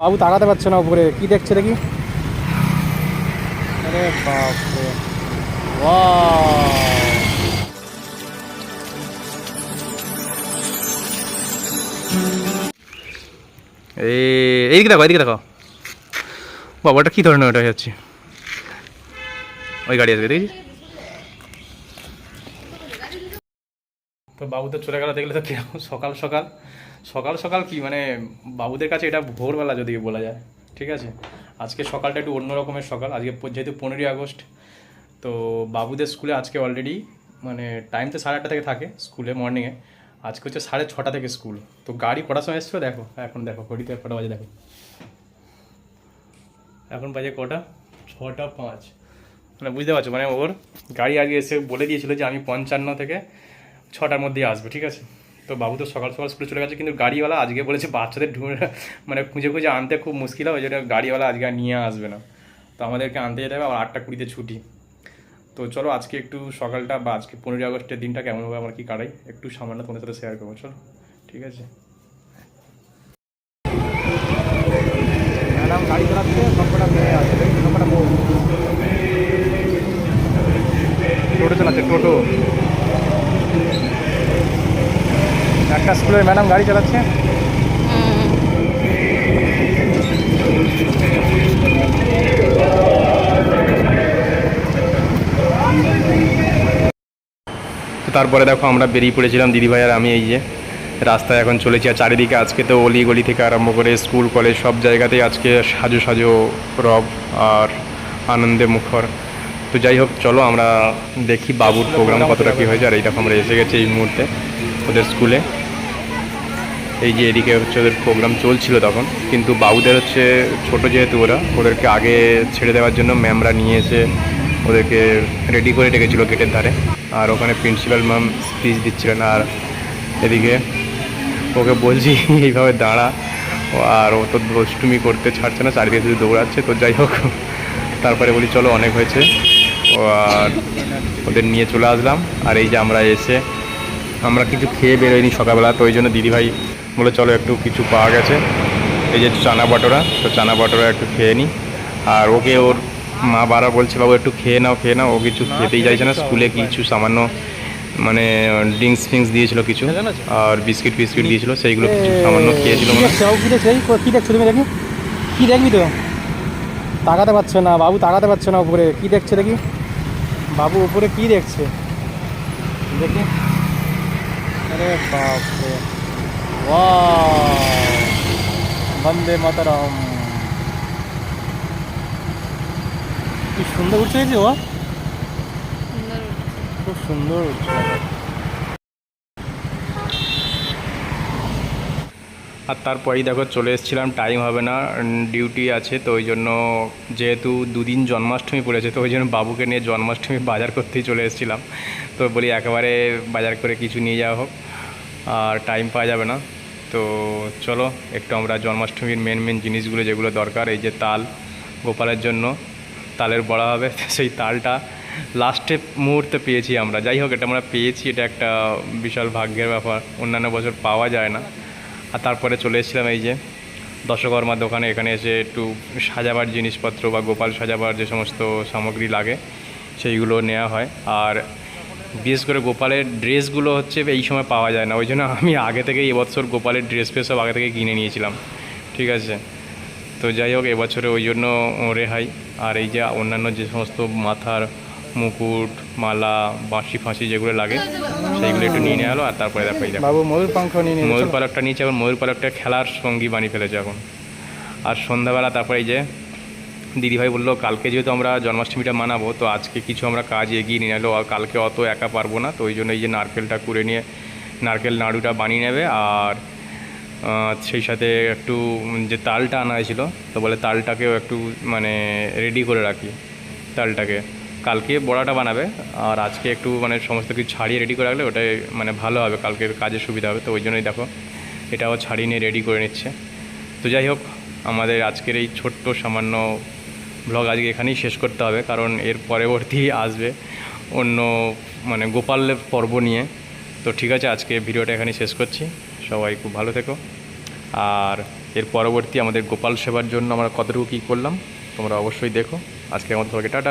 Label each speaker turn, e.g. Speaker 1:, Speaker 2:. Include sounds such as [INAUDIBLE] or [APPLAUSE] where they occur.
Speaker 1: বাবু তাকাতে পারছে না উপরে। কি দেখছে দেখি? আরে
Speaker 2: এইদিকে দেখো এইদিকে দেখো। বাবা ওটা কী ধরনের? ওটা যাচ্ছে ওই গাড়ি আসবে দেখি তো বাবুদের চলে গেল দেখলে তো কীরকম সকাল সকাল সকাল সকাল কি মানে বাবুদের কাছে এটা ভোরবেলা যদি বলা যায়, ঠিক আছে? আজকে সকালটা একটু অন্য রকমের সকাল, আজকে যেহেতু পনেরোই আগস্ট, তো বাবুদের স্কুলে আজকে অলরেডি মানে টাইম তো সাড়ে আটটা থেকে থাকে স্কুলে মর্নিংয়ে আজকে হচ্ছে সাড়ে ছটা থেকে স্কুল। তো গাড়ি কটার সময় এসছো দেখো, এখন দেখো, ঘড়িতে কটা বাজে দেখো। এখন বাজে কটা? ছটা পাঁচ। মানে বুঝতে পারছ মানে ওর গাড়ি আগে এসে বলে দিয়েছিল যে আমি পঞ্চান্ন থেকে ছটার মধ্যেই আসব, ঠিক আছে? তো বাবু তো সকাল সকাল স্কুলে চলে গেছে, কিন্তু গাড়িওয়ালা আজকে বলেছে বাচ্চাদের ঢুঁড়ে মানে খুঁজে খুঁজে আনতে খুব মুশকিল হবে, যেটা গাড়িওয়ালা আজকে আর নিয়ে আসবে না। তো আমাদেরকে আনতে যেতে হবে, আবার আটটা কুড়িতে ছুটি। তো চলো আজকে একটু সকালটা বা আজকে পনেরোই আগস্টের দিনটা কেমন হবে আমরা কি কাটাই, একটু সামান্য তোমাদের সাথে শেয়ার করব, চলো, ঠিক আছে?
Speaker 1: ম্যাডাম গাড়ি চালাচ্ছে সবকটা মেয়ে আছে বউ টোটো চালাচ্ছে টোটো একটা স্কুলের ম্যাডাম গাড়ি চালাচ্ছে।
Speaker 2: তারপরে দেখো আমরা বেরিয়ে পড়েছিলাম দিদিভাই আর আমি এই যে রাস্তায় এখন চলেছি। আর চারিদিকে আজকে তো অলি গলি থেকে আরম্ভ করে স্কুল, কলেজ সব জায়গাতেই আজকে সাজো সাজো রব আর আনন্দে মুখর। তো যাই হোক, চলো আমরা দেখি বাবুর প্রোগ্রাম কতটা কী হয়েছে। আর এই আমরা এসে গেছি এই মুহূর্তে ওদের স্কুলে। এই যে এদিকে হচ্ছে ওদের প্রোগ্রাম চলছিল তখন, কিন্তু বাবুদের হচ্ছে ছোট যেহেতু ওরা, ওদেরকে আগে ছেড়ে দেওয়ার জন্য ম্যামরা নিয়ে এসে ওদেরকে রেডি করে রেখেছিল গেটের ধারে। আর ওখানে প্রিন্সিপাল ম্যাম স্পিচ দিচ্ছিলেন, আর এদিকে ওকে বলছি, [LAUGHS] এইভাবে দাঁড়া আর ও তো দুষ্টুমি করতে ছাড়ছে না, চারিদিকে শুধু দৌড়াচ্ছে, তো যাই হোক। তারপরে বলি, চলো, অনেক হয়েছে। আর ওদের নিয়ে চলে আসলাম, আর এই যে আমরা এসে আমরা কিছু খেয়ে বেরোয়নি সকালবেলা, তো ওই জন্য দিদিভাই বলে চলো একটু কিছু পাওয়া গেছে। এই যে চানা বাটোরা তো চানা বাটোরা একটু খেয়ে নিই আর ওকে ওর মা বারা বলছে বাবু একটু খেয়ে নাও খেয়ে নাও। ও কিছু খেতেই চাইছে না। স্কুলে কিছু সামান্য মানে ড্রিঙ্কস ফিঙ্কস দিয়েছিল কিছু। আর বিস্কিট ফিস্কিট দিয়েছিল সেইগুলো কিছু সামান্য খেয়েছিল
Speaker 1: কি। দেখছে তুমি দেখি? কি দেখবি তো? তাকাতে পারছে না বাবু তাকাতে পারছে না উপরে। কি দেখছে দেখি? বাবু উপরে কি দেখছে? দেখি। আরে বাপরে। বন্দে মাতারাম কি সুন্দর উঠছে দেখছি ও খুব সুন্দর উঠছে।
Speaker 2: আর তারপরেই দেখো চলে এসেছিলাম টাইম হবে না ডিউটি আছে তো ওই জন্য যেহেতু দুদিন জন্মাষ্টমী পড়েছে তো ওই জন্য বাবুকে নিয়ে জন্মাষ্টমী বাজার করতেই চলে এসেছিলাম। তো বলি একেবারে বাজার করে কিছু নিয়ে যাওয়া হোক। আর টাইম পাওয়া যাবে না। তো চলো, একটু আমরা জন্মাষ্টমীর মেন মেন জিনিসগুলো যেগুলো দরকার, এই যে তাল গোপালের জন্য, তালের বড়া হবে, [LAUGHS] সেই তালটা লাস্টে মুহূর্তে পেয়েছি আমরা। যাই হোক, এটা আমরা পেয়েছি, এটা একটা বিশাল ভাগ্যের ব্যাপার। অন্যান্য বছর পাওয়া যায় না। আর তারপরে চলে এসেছিলাম এই যে দশকর্মার দোকানে, এখানে এসে একটু সাজাবার জিনিসপত্র বা গোপাল সাজাবার যে সমস্ত সামগ্রী লাগে, সেইগুলো নেওয়া হয়। আর বিশেষ করে গোপালের ড্রেসগুলো হচ্ছে এই সময় পাওয়া যায় না। ওই জন্য আমি আগে থেকে এবছর গোপালের ড্রেস ফ্রেস সব আগে থেকে কিনে নিয়েছিলাম। ঠিক আছে? তো যাই হোক এবছরে ওই জন্য রেহাই। আর এই যে অন্যান্য যে সমস্ত মাথার মুকুট মালা বাঁশি ফাঁসি যেগুলো লাগে সেইগুলো একটু নিয়ে নেওয়া হলো আর তারপরে দেখো। এই
Speaker 1: বাবু ময়ূর পাঙ্খ নিয়ে নিয়ে
Speaker 2: ময়ূর পালকটা নিয়েছে এখন ময়ূর পালকটা খেলার সঙ্গী বানিয়ে ফেলেছে এখন। আর সন্ধ্যাবেলা তারপরে এই যে দিদিভাই বলল, কালকে যেহেতু আমরা জন্মাষ্টমীটা মানাবো, তো আজকে কিছু আমরা কাজ এগিয়ে নিয়ে এলো আর কালকে অত একা পারব না। তো ওই জন্য এই যে নারকেলটা কুড়ে নিয়ে, নারকেল নাড়ুটা বানিয়ে নেবে, আর সেই সাথে একটু যে তালটা আনা হয়েছিল, তো বলে তালটাকেও একটু মানে রেডি করে রাখি, তালটাকে। কালকে বড়াটা বানাবে, আর আজকে একটু মানে সমস্ত কিছু ছাড়িয়ে রেডি করে রাখলে ওটাই মানে ভালো হবে কালকের কাজের সুবিধা হবে। তো ওই জন্যই দেখো, এটাও ছাড়িয়ে নিয়ে রেডি করে নিচ্ছে। তো যাই হোক, আমাদের আজকের এই ছোট্ট সামান্য ব্লগ আজকে এখানেই শেষ করতে হবে, কারণ এর পরবর্তী আসবে অন্য মানে গোপালের পর্ব নিয়ে। তো ঠিক আছে, আজকে ভিডিওটা এখানেই শেষ করছি। সবাই খুব ভালো থেকো। আর এর পরবর্তী আমাদের গোপাল সেবার জন্য আমরা কতটুকু কী করলাম, তোমরা অবশ্যই দেখো। আজকে আমাদের সবাইকে টাটা।